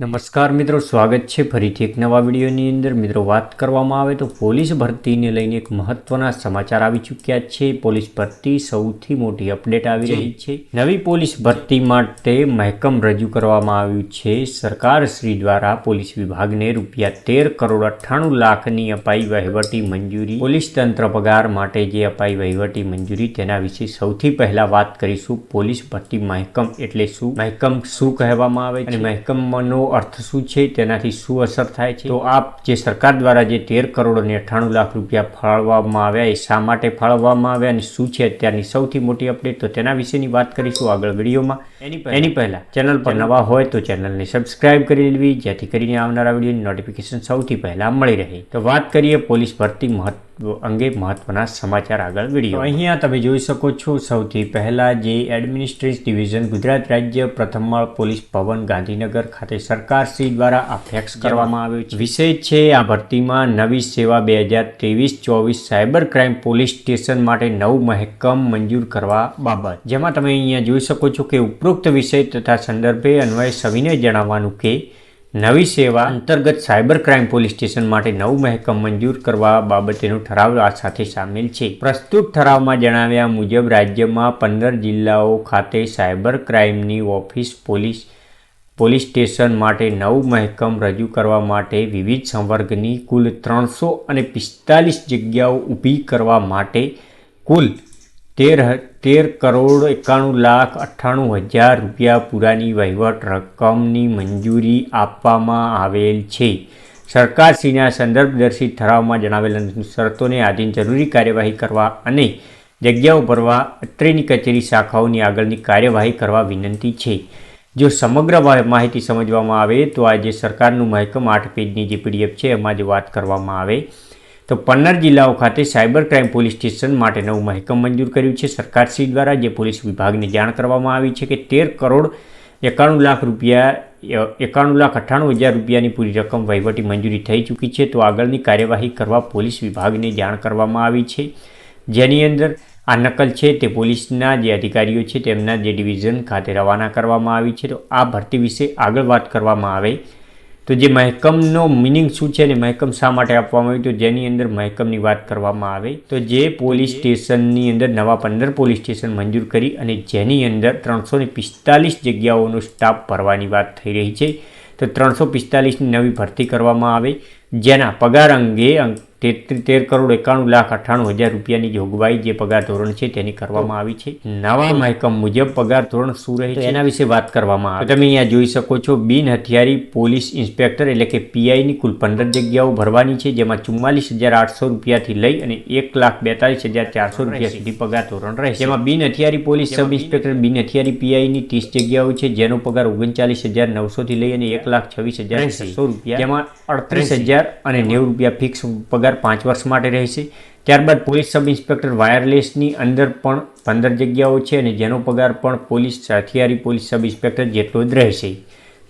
નમસ્કાર મિત્રો, સ્વાગત છે ફરીથી એક નવા વિડીયોની અંદર. મિત્રો, વાત કરવામાં આવે તો પોલીસ ભરતીને લઈને એક મહત્વના સમાચાર આવી ચૂક્યા છે. પોલીસ ભરતી સૌથી મોટી અપડેટ આવી રહી છે. નવી પોલીસ ભરતી માટે મહેકમ રજૂ કરવામાં આવ્યું છે. સરકાર શ્રી દ્વારા પોલીસ વિભાગને રૂપિયા તેર કરોડ અઠ્ઠાણું લાખની અપાઈ વહીવટી મંજૂરી. પોલીસ તંત્ર પગાર માટે જે અપાઈ વહીવટી મંજૂરી, તેના વિશે સૌથી પહેલા વાત કરીશું. પોલીસ ભરતી મહેકમ એટલે શું? મહેકમ શું કહેવામાં આવે અને મહેકમનો અર્થ શું છે તેનાથી શું અસર થાય છે? તો આપ જે સરકાર દ્વારા જે તેર કરોડ અને અઠ્ઠાણું લાખ રૂપિયા ફાળવવામાં આવ્યા એ શા માટે ફાળવવામાં આવ્યા અને શું છે અત્યારની સૌથી મોટી અપડેટ? તો તેના વિશેની વાત કરીશું આગળ વિડીયોમાં. એની એની પહેલાં ચેનલ પર નવા હોય તો ચેનલને સબસ્ક્રાઇબ કરી લેવી જેથી કરીને આવનારા વિડીયોની નોટિફિકેશન સૌથી પહેલાં મળી રહે. તો વાત કરીએ પોલીસ ભરતી મહત્વ અંગે મહત્વના સમાચાર આગળ વીડિયો. અહીંયા તમે જોઈ શકો છો સૌથી પહેલાં જે એડમિનિસ્ટ્રેટિવ ડિવિઝન ગુજરાત રાજ્ય પ્રથમ માળ પોલીસ ભવન ગાંધીનગર ખાતે સરકાર શ્રી દ્વારા આ ફેક્સ કરવામાં આવ્યો છે. વિષય છે આ ભરતીમાં નવી સેવા બે હજાર ત્રેવીસ ચોવીસ સાયબર ક્રાઇમ પોલીસ સ્ટેશન માટે નવું મહેકમ મંજૂર કરવા બાબત. જેમાં તમે અહીંયા જોઈ શકો છો કે ઉપરોક્ત વિષય તથા સંદર્ભે અન્વય સવિને જણાવવાનું કે નવી સેવા અંતર્ગત સાયબર ક્રાઇમ પોલીસ સ્ટેશન માટે નવું મહેકમ મંજૂર કરવા બાબતેનો ઠરાવ આ સાથે સામેલ છે. પ્રસ્તુત ઠરાવમાં જણાવ્યા મુજબ રાજ્યમાં પંદર જિલ્લાઓ ખાતે સાયબર ક્રાઇમની ઓફિસ પોલીસ પોલીસ સ્ટેશન માટે નવું મહેકમ રજૂ કરવા માટે વિવિધ સંવર્ગની કુલ ત્રણસો અને પિસ્તાલીસ જગ્યાઓ ઊભી કરવા માટે કુલ તેર તેર કરોડ એકાણું લાખ અઠ્ઠાણું હજાર રૂપિયા પૂરાની વહીવટ રકમની મંજૂરી આપવામાં આવેલ છે. સરકારશ્રીના સંદર્ભદર્શી ઠરાવમાં જણાવેલ શરતોને આધીન જરૂરી કાર્યવાહી કરવા અને જગ્યાઓ ભરવા, અત્રેની કચેરી શાખાઓની આગળની કાર્યવાહી કરવા વિનંતી છે. જો સમગ્ર માહિતી સમજવામાં આવે તો આજે સરકારનું મહેકમ આઠ પેજની જે પીડીએફ છે એમાં જ વાત કરવામાં આવે. તો પન્નાર જિલ્લાઓ ખાતે સાયબર ક્રાઇમ પોલીસ સ્ટેશન માટે નવું મહેકમ મંજૂર કર્યું છે. સરકારશ્રી દ્વારા જે પોલીસ વિભાગને જાણ કરવામાં આવી છે કે તેર કરોડ એકાણું લાખ રૂપિયા એકાણું લાખ અઠ્ઠાણું હજાર રૂપિયાની પૂરી રકમ વહીવટી મંજૂરી થઈ ચૂકી છે. તો આગળની કાર્યવાહી કરવા પોલીસ વિભાગને જાણ કરવામાં આવી છે. જેની અંદર આ નકલ છે તે પોલીસના જે અધિકારીઓ છે તેમના જે ડિવિઝન ખાતે રવાના કરવામાં આવી છે. તો આ ભરતી વિશે આગળ વાત કરવામાં આવે તો જે મહેકમનો મિનિંગ શું છે અને મહેકમ શા માટે આપવામાં આવ્યું? તો જેની અંદર મહેકમની વાત કરવામાં આવે તો જે પોલીસ સ્ટેશનની અંદર નવા પંદર પોલીસ સ્ટેશન મંજૂર કરી અને જેની અંદર ત્રણસો ને પિસ્તાલીસ જગ્યાઓનો સ્ટાફ ભરવાની વાત થઈ રહી છે તો ત્રણસો પિસ્તાલીસની નવી ભરતી કરવામાં આવે જેના પગાર અંગે તેર કરોડ એકાણું લાખ અઠ્ઠાણું હજાર રૂપિયાની જોગવાઈ જે પગાર ધોરણ છે તેની કરવામાં આવી છે. નવા મહેકમ મુજબ પગાર ધોરણ શું રહે છે? એના વિશે વાત કરવામાં આવે. તમે અહીંયા જોઈ શકો છો બિન હથિયારી પોલીસ ઇન્સ્પેક્ટર એટલે કે પીઆઈની કુલ પંદર જગ્યાઓ ભરવાની છે જેમાં ચુમ્માલીસ હજાર આઠસો રૂપિયાથી લઈ અને એક લાખ બેતાલીસ હજાર ચારસો રૂપિયા સુધી પગાર ધોરણ રહેશે. જેમાં બિન હથિયારી પોલીસ સબ ઇન્સ્પેક્ટર બિન હથિયારી પીઆઈની ત્રીસ જગ્યાઓ છે જેનો પગાર ઓગણચાલીસ હજાર નવસોથી લઈ અને એક લાખ છવ્વીસ હજાર રૂપિયા. જેમાં અડત્રીસ હજાર અને નેવું રૂપિયા ફિક્સ પગાર પાંચ વર્ષ માટે રહેશે. ત્યારબાદ પોલીસ સબ ઇન્સ્પેક્ટર વાયરલેસની અંદર પણ પંદર જગ્યાઓ છે અને જેનો પગાર પણ પોલીસ હથિયારી પોલીસ સબ ઇન્સ્પેક્ટર જેટલો જ રહેશે.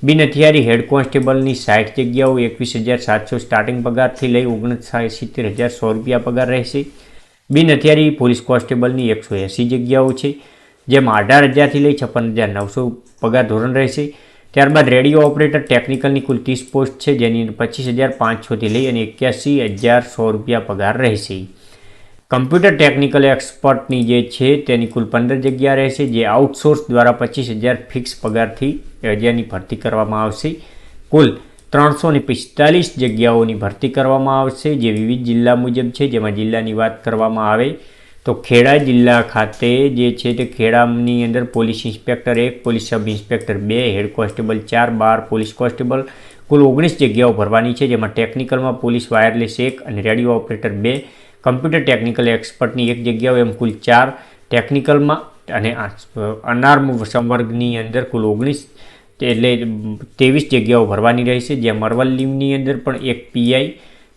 બિન હથિયારી હેડ કોન્સ્ટેબલની સાઠ જગ્યાઓ એકવીસ હજાર સાતસો સ્ટાર્ટિંગ પગારથી લઈ ઓગણસિત્તેર હજાર સો રૂપિયા પગાર રહેશે. બિન હથિયારી પોલીસ કોન્સ્ટેબલની એકસો એંસી જગ્યાઓ છે, જેમાં અઢાર હજારથી લઈ છપ્પન હજાર નવસો પગાર ધોરણ રહેશે. ત્યારબાદ રેડિયો ઓપરેટર ટેકનિકલની કુલ ત્રીસ પોસ્ટ છે, જેની પચીસ હજાર પાંચસોથી લઈ અને એક્યાસી હજાર સો રૂપિયા પગાર રહેશે. કમ્પ્યુટર ટેકનિકલ એક્સપર્ટની જે છે, તેની કુલ પંદર જગ્યા રહેશે, જે આઉટસોર્સ દ્વારા પચીસ હજાર ફિક્સ પગારથી હજારની ભરતી કરવામાં આવશે. કુલ ત્રણસો ને પિસ્તાલીસ જગ્યાઓની ભરતી કરવામાં આવશે, જે વિવિધ જિલ્લા મુજબ છે, જેમાં જિલ્લાની વાત કરવામાં આવે તો ખેડા જિલ્લા ખાતે જે છે તે ખેડાની અંદર પોલીસ ઇન્સ્પેક્ટર એક, પોલીસ સબ ઇન્સ્પેક્ટર બે, હેડ કોન્સ્ટેબલ ચાર, બાર પોલીસ કોન્સ્ટેબલ કુલ ઓગણીસ જગ્યાઓ ભરવાની છે, જેમાં ટેકનિકલમાં પોલીસ વાયરલેસ એક અને રેડિયો ઓપરેટર બે, કમ્પ્યુટર ટેકનિકલ એક્સપર્ટની એક જગ્યાઓ, એમ કુલ ચાર ટેકનિકલમાં અને અનાર્મ સંવર્ગની અંદર કુલ ઓગણીસ એટલે ત્રેવીસ જગ્યાઓ ભરવાની રહેશે, જ્યાં મરવલ્લીમની અંદર પણ એક પીઆઈ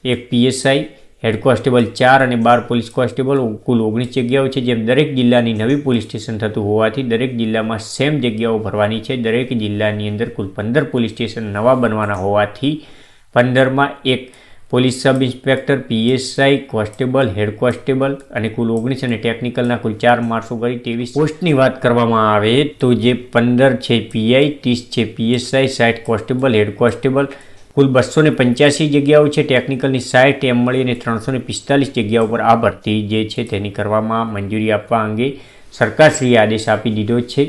એક પીએસઆઈ હેડ કોન્સ્ટેબલ ચાર અને બાર પોલીસ કોન્સ્ટેબલ કુલ ઓગણીસ જગ્યાઓ છે, જેમ દરેક જિલ્લાની નવી પોલીસ સ્ટેશન થતું હોવાથી દરેક જિલ્લામાં સેમ જગ્યાઓ ભરવાની છે. દરેક જિલ્લાની અંદર કુલ પંદર પોલીસ સ્ટેશન નવા બનવાના હોવાથી પંદરમાં એક police sub inspector, PSI, constable, head constable અને કુલ ઓગણીસ અને ટેકનિકલના કુલ ચાર માર્ક્સો કરી ત્રેવીસ પોસ્ટની વાત કરવામાં આવે તો જે પંદર છે પીઆઈ, ત્રીસ છે પીએસઆઈ, સાઠ કોન્સ્ટેબલ, હેડ કોન્સ્ટેબલ કુલ બસો ને પંચ્યાસી જગ્યાઓ છે. ટેકનિકલની સાઠ એમ મળીને ત્રણસો ને પિસ્તાલીસ જગ્યાઓ પર આ ભરતી જે છે તેની કરવામાં મંજૂરી આપવા અંગે સરકારશ્રીએ આદેશ આપી દીધો છે.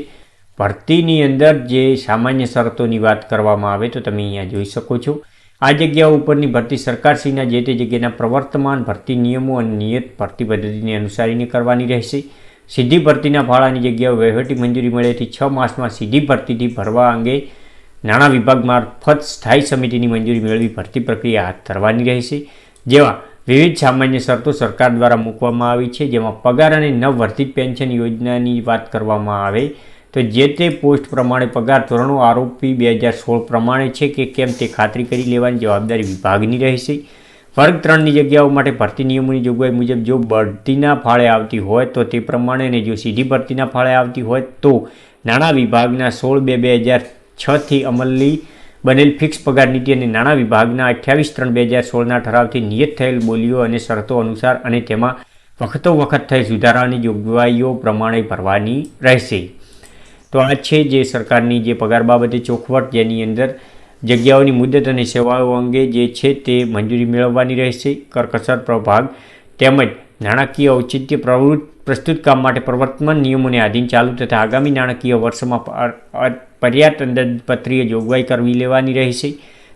ભરતીની અંદર જે સામાન્ય શરતોની વાત કરવામાં આવે તો તમે અહીંયા જોઈ શકો છો. આ જગ્યાઓ ઉપરની ભરતી સરકારશ્રીના જે તે જગ્યાના પ્રવર્તમાન ભરતી નિયમો અને નિયત ભરતી પદ્ધતિને અનુસારીને કરવાની રહેશે. સીધી ભરતીના ફાળાની જગ્યાઓ વહીવટી મંજૂરી મળેથી છ માસમાં સીધી ભરતીથી ભરવા અંગે નાણાં વિભાગ મારફત સ્થાયી સમિતિની મંજૂરી મેળવી ભરતી પ્રક્રિયા હાથ ધરવાની રહેશે, જેવા વિવિધ સામાન્ય શરતો સરકાર દ્વારા મૂકવામાં આવી છે, જેમાં પગાર અને નવવર્ધિત પેન્શન યોજનાની વાત કરવામાં આવે, તો જે તે પોસ્ટ પ્રમાણે પગાર ધોરણો આરોપી બે હજાર સોળ પ્રમાણે છે કે કેમ તે ખાતરી કરી લેવાની જવાબદારી વિભાગની રહેશે. વર્ગ ત્રણની જગ્યાઓ માટે ભરતી નિયમોની જોગવાઈ મુજબ જો બઢતીના ફાળે આવતી હોય તો તે પ્રમાણે અને જો સીધી ભરતીના ફાળે આવતી હોય તો નાણાં વિભાગના સોળ બે બે હજાર છથી અમલની બનેલ ફિક્સ પગાર નીતિ અને નાણાં વિભાગના અઠ્યાવીસ ત્રણ બે હજાર સોળના ઠરાવથી નિયત થયેલ બોલીઓ અને શરતો અનુસાર અને તેમાં વખતો વખત થયેલ સુધારાની જોગવાઈઓ પ્રમાણે ભરવાની રહેશે. તો આ છે જે સરકારની જે પગાર બાબતે ચોખવટ જેની અંદર જગ્યાઓની મુદત અને સેવાઓ અંગે જે છે તે મંજૂરી મેળવવાની રહેશે. કરકસર પ્રભાગ તેમજ નાણાકીય ઔચિત્ય પ્રવૃત્તિ પ્રસ્તુત કામ માટે પ્રવર્તમાન નિયમોને આધીન ચાલુ તથા આગામી નાણાકીય વર્ષમાં પર- અ- જોગવાઈ કરવી લેવાની રહેશે.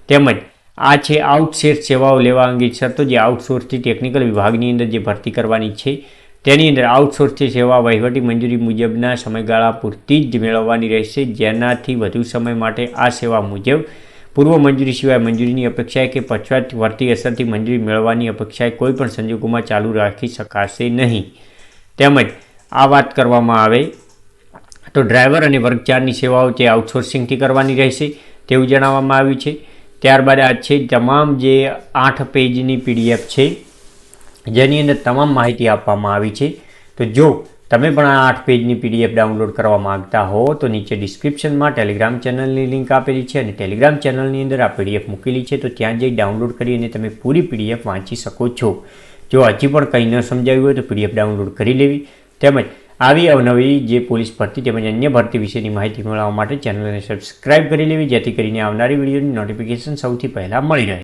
તેમજ આ છે આઉટસોર્સ સેવાઓ લેવા અંગે શરતો જે આઉટસોર્સથી ટેકનિકલ વિભાગની અંદર જે ભરતી કરવાની છે. તેની અંદર આઉટસોર્સથી સેવા વહીવટી મંજૂરી મુજબના સમયગાળા પૂરતી જ મેળવવાની રહેશે. જેનાથી વધુ સમય માટે આ સેવા મુજબ પૂર્વ મંજૂરી સિવાય મંજૂરીની અપેક્ષાએ કે પછાત વર્તી અસરથી મંજૂરી મેળવવાની અપેક્ષાએ કોઈપણ સંજોગોમાં ચાલુ રાખી શકાશે નહીં. તેમજ આ વાત કરવામાં આવે તો ડ્રાઈવર અને વર્ગ ચારની સેવાઓ તે આઉટસોર્સિંગથી કરવાની રહેશે તેવું જણાવવામાં આવ્યું છે. ત્યારબાદ આ છે તમામ જે આઠ પેજની પીડીએફ છે, જેની અંદર તમામ માહિતી આપવામાં આવી છે. તો જો તમે પણ આ આઠ પેજની પીડીએફ ડાઉનલોડ કરવા માગતા હો, તો નીચે ડિસ્ક્રિપ્શનમાં ટેલિગ્રામ ચેનલની લિંક આપેલી છે અને ટેલિગ્રામ ચેનલની અંદર આ પીડીએફ મૂકેલી છે. તો ત્યાં જઈ ડાઉનલોડ કરી અને તમે પૂરી પીડીએફ વાંચી શકો છો. જો હજી પણ કંઈ ન સમજાવ્યું હોય તો પીડીએફ ડાઉનલોડ કરી લેવી. તેમજ આવી અવનવી જે પોલીસ ભરતી તેમજ અન્ય ભરતી વિશેની માહિતી મેળવવા માટે ચેનલને સબસ્ક્રાઇબ કરી લેવી, જેથી કરીને આવનારી વિડીયોની નોટિફિકેશન સૌથી પહેલાં મળી રહે.